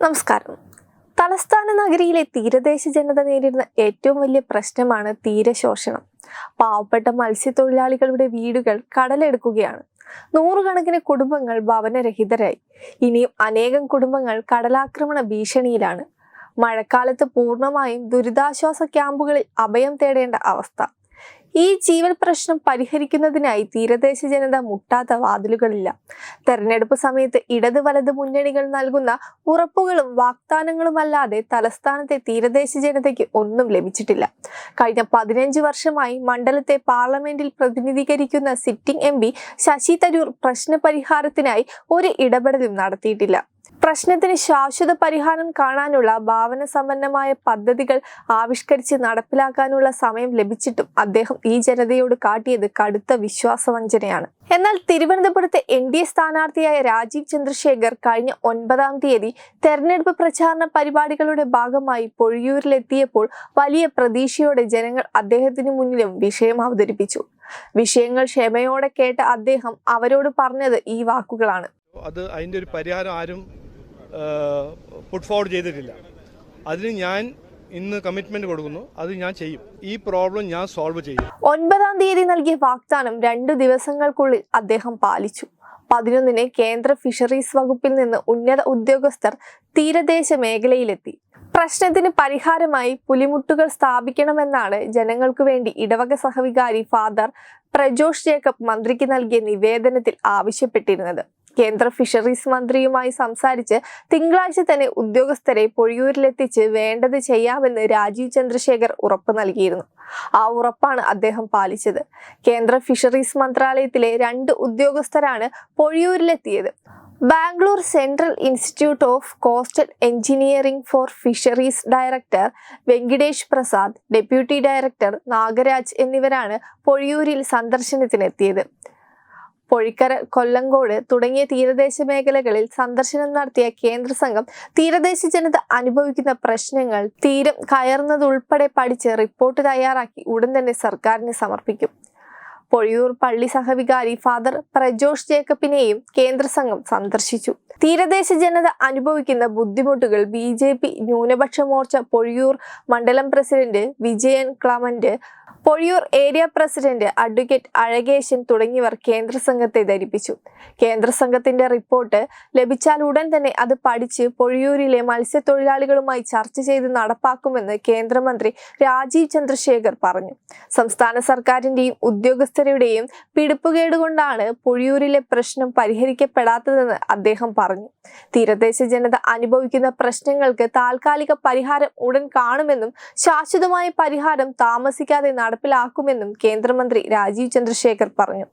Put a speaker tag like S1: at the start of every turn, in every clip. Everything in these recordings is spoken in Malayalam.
S1: നമസ്കാരം. തലസ്ഥാന നഗരിയിലെ തീരദേശ ജനത നേരിടുന്ന ഏറ്റവും വലിയ പ്രശ്നമാണ് തീരശോഷണം പാവപ്പെട്ട മത്സ്യത്തൊഴിലാളികളുടെ വീടുകൾ കടലെടുക്കുകയാണ്. നൂറുകണക്കിന് കുടുംബങ്ങൾ ഭവനരഹിതരായി. ഇനിയും അനേകം കുടുംബങ്ങൾ കടലാക്രമണ ഭീഷണിയിലാണ്. മഴക്കാലത്ത് പൂർണമായും ദുരിതാശ്വാസ ക്യാമ്പുകളിൽ അഭയം തേടേണ്ട അവസ്ഥ. ഈ ജീവൻ പ്രശ്നം പരിഹരിക്കുന്നതിനായി തീരദേശ ജനത മുട്ടാത്ത വാതിലുകളില്ല. തെരഞ്ഞെടുപ്പ് സമയത്ത് ഇടത് വലത് മുന്നണികൾ നൽകുന്ന ഉറപ്പുകളും വാഗ്ദാനങ്ങളുമല്ലാതെ തലസ്ഥാനത്തെ തീരദേശ ജനതയ്ക്ക് ഒന്നും ലഭിച്ചിട്ടില്ല. കഴിഞ്ഞ പതിനഞ്ച് വർഷമായി മണ്ഡലത്തെ പാർലമെന്റിൽ പ്രതിനിധീകരിക്കുന്ന സിറ്റിംഗ് എം ശശി തരൂർ പ്രശ്ന പരിഹാരത്തിനായി ഒരു ഇടപെടലും നടത്തിയിട്ടില്ല. പ്രശ്നത്തിന് ശാശ്വത പരിഹാരം കാണാനുള്ള ഭാവന സമ്പന്നമായ പദ്ധതികൾ ആവിഷ്കരിച്ച് നടപ്പിലാക്കാനുള്ള സമയം ലഭിച്ചിട്ടും അദ്ദേഹം ഈ ജനതയോട് കാട്ടിയത് കടുത്ത വിശ്വാസവഞ്ചനയാണ്. എന്നാൽ തിരുവനന്തപുരത്തെ എൻ ഡി എ സ്ഥാനാർത്ഥിയായ രാജീവ് ചന്ദ്രശേഖർ കഴിഞ്ഞ ഒൻപതാം തീയതി തെരഞ്ഞെടുപ്പ് പ്രചാരണ പരിപാടികളുടെ ഭാഗമായി പൊഴിയൂരിലെത്തിയപ്പോൾ വലിയ പ്രതീക്ഷയോടെ ജനങ്ങൾ അദ്ദേഹത്തിന് മുന്നിലും വിഷയം അവതരിപ്പിച്ചു. വിഷയങ്ങൾ ക്ഷമയോടെ കേട്ട അദ്ദേഹം അവരോട് പറഞ്ഞത് ഈ വാക്കുകളാണ്.
S2: അത് അതിന്റെ ഒരു പരിഹാരം ആരും പുട്ട് ഫോർവേഡ് ചെയ്തിട്ടില്ല. അതിന് ഞാൻ ഇന്ന് കമ്മിറ്റ്മെന്റ് കൊടുക്കുന്നു. അത് ഞാൻ ചെയ്യും. ഈ പ്രോബ്ലം ഞാൻ സോൾവ് ചെയ്യും.
S1: ഒൻപതാം തീയതി നൽകിയ വാഗ്ദാനം രണ്ടു ദിവസങ്ങൾക്കുള്ളിൽ അദ്ദേഹം പാലിച്ചു. പതിനൊന്നിന് കേന്ദ്ര ഫിഷറീസ് വകുപ്പിൽ നിന്ന് ഉന്നത ഉദ്യോഗസ്ഥർ തീരദേശ മേഖലയിലെത്തി. പ്രശ്നത്തിന് പരിഹാരമായി പുലിമുട്ടുകൾ സ്ഥാപിക്കണമെന്നാണ് ജനങ്ങൾക്കു വേണ്ടി ഇടവക സഹവികാരി ഫാദർ പ്രജോഷ് ജേക്കബ് മന്ത്രിക്ക് നൽകിയ നിവേദനത്തിൽ ആവശ്യപ്പെട്ടിരുന്നത്. കേന്ദ്ര ഫിഷറീസ് മന്ത്രിയുമായി സംസാരിച്ച് തിങ്കളാഴ്ച തന്നെ ഉദ്യോഗസ്ഥരെ പൊഴിയൂരിലെത്തിച്ച് വേണ്ടത് ചെയ്യാമെന്ന് രാജീവ് ചന്ദ്രശേഖർ ഉറപ്പ് നൽകിയിരുന്നു. ആ ഉറപ്പാണ് അദ്ദേഹം പാലിച്ചത്. കേന്ദ്ര ഫിഷറീസ് മന്ത്രാലയത്തിലെ രണ്ട് ഉദ്യോഗസ്ഥരാണ് പൊഴിയൂരിലെത്തിയത്. Bangalore central institute of coastal engineering for fisheries director Venkatesh Prasad deputy director Nagaraj എന്നിവരാണ് പൊഴിയൂരിൽ സന്ദർശനത്തിനെത്തിയത്. പൊഴിക്കര കൊല്ലങ്കോട് തുടങ്ങിയ തീരദേശ മേഖലകളിൽ സന്ദർശനം നടത്തിയ കേന്ദ്ര സംഘം തീരദേശ ജനത അനുഭവിക്കുന്ന പ്രശ്നങ്ങൾ തീരം കയറുന്നതുൾപ്പെടെ പഠിച്ച് റിപ്പോർട്ട് തയ്യാറാക്കി ഉടൻ തന്നെ സർക്കാരിന് സമർപ്പിക്കും. പൊഴിയൂർ പള്ളി സഹവികാരി ഫാദർ പ്രജോഷ് ജേക്കബിനെയും കേന്ദ്ര സംഘം സന്ദർശിച്ചു. തീരദേശ ജനത അനുഭവിക്കുന്ന ബുദ്ധിമുട്ടുകൾ ബി ജെ പി ന്യൂനപക്ഷ മോർച്ച പൊഴിയൂർ മണ്ഡലം president Vijayan Clement Pozhiyoor area president advocate Azhakesan തുടങ്ങിയവർ കേന്ദ്ര സംഘത്തെ ധരിപ്പിച്ചു. കേന്ദ്ര സംഘത്തിന്റെ റിപ്പോർട്ട് ലഭിച്ചാൽ ഉടൻ തന്നെ അത് പഠിച്ച് പൊഴിയൂരിലെ മത്സ്യത്തൊഴിലാളികളുമായി ചർച്ച ചെയ്ത് നടപ്പാക്കുമെന്ന് കേന്ദ്രമന്ത്രി രാജീവ് ചന്ദ്രശേഖർ പറഞ്ഞു. സംസ്ഥാന സർക്കാരിന്റെയും ഉദ്യോഗസ്ഥരുടെയും പിടിപ്പുകേടുകൊണ്ടാണ് പൊഴിയൂരിലെ പ്രശ്നം പരിഹരിക്കപ്പെടാത്തതെന്ന് അദ്ദേഹം പറഞ്ഞു. തീരദേശ ജനത അനുഭവിക്കുന്ന പ്രശ്നങ്ങൾക്ക് താൽക്കാലിക പരിഹാരം ഉടൻ കാണുമെന്നും ശാശ്വതമായ പരിഹാരം താമസിക്കാതെ നടപ്പിലാക്കുമെന്നും കേന്ദ്രമന്ത്രി രാജീവ് ചന്ദ്രശേഖർ പറഞ്ഞു.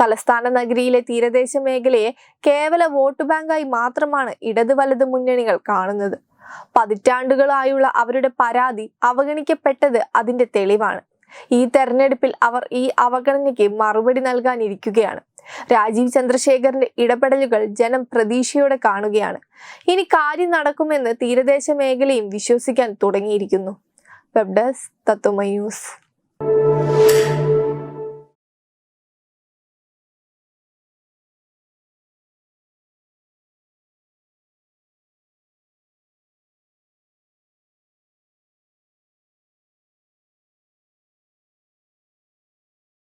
S1: തലസ്ഥാന നഗരിയിലെ തീരദേശ മേഖലയെ കേവല വോട്ട് ബാങ്കായി മാത്രമാണ് ഇടത് വലത് മുന്നണികൾ കാണുന്നത്. പതിറ്റാണ്ടുകളായുള്ള അവരുടെ പരാതി അവഗണിക്കപ്പെട്ടത് അതിന്റെ തെളിവാണ്. ഈ തെരഞ്ഞെടുപ്പിൽ അവർ ഈ അവഗണനയ്ക്ക് മറുപടി നൽകാനിരിക്കുകയാണ്. രാജീവ് ചന്ദ്രശേഖറിന്റെ ഇടപെടലുകൾ ജനം പ്രതീക്ഷയോടെ കാണുകയാണ്. ഇനി കാര്യം നടക്കുമെന്ന് തീരദേശ മേഖലയും വിശ്വസിക്കാൻ തുടങ്ങിയിരിക്കുന്നു. വെബ് ഡെസ്ക് തത്വമ ന്യൂസ്.